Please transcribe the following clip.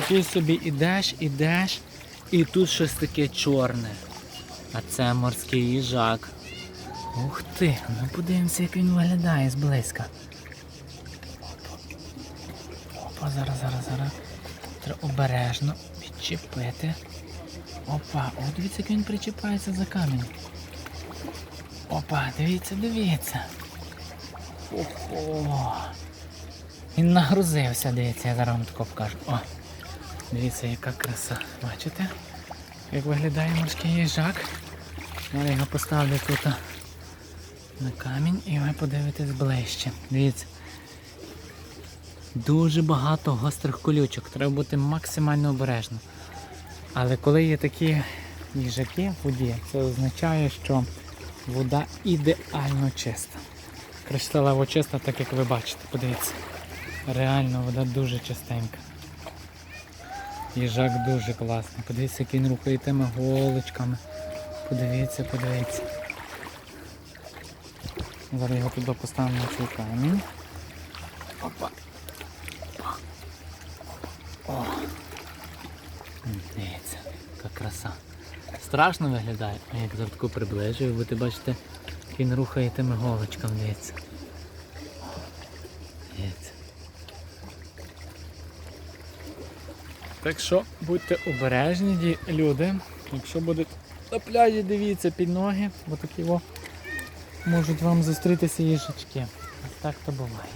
такий собі ідеш, ідеш, і тут щось таке чорне. А це морський їжак. Ух ти, ну подивимося, як він виглядає зблизька. Опа, зараз, зараз, зараз. Треба обережно відчепити. Опа, о, дивіться, як він причіпається за камінь. Опа, дивіться, дивіться. Ого. Він нагрузився, дивіться, я зараз вам тако покажу. О, дивіться, яка краса. Бачите? Як виглядає морський їжак. Зараз його поставлю тут на камінь і ви подивитесь ближче. Дивіться. Дуже багато гострих колючок. Треба бути максимально обережно. Але коли є такі їжаки в воді, це означає, що вода ідеально чиста. Кришталево чиста, так як ви бачите, подивіться. Реально вода дуже чистенька. Їжак дуже класний. Подивіться, як він рухає тими голочками. Подивіться, подивіться. Зараз його туди поставимо на цей камінь. Опа. О. Дивіться, яка краса. Страшно виглядає, а як зараз таку приближую, ви бачите, він рухає тими голочками, дивіться. Дивіться. Так що будьте обережні, люди. Якщо будете на пляжі, дивіться під ноги, бо такі о, можуть вам зустрітися їжачки. Так то буває.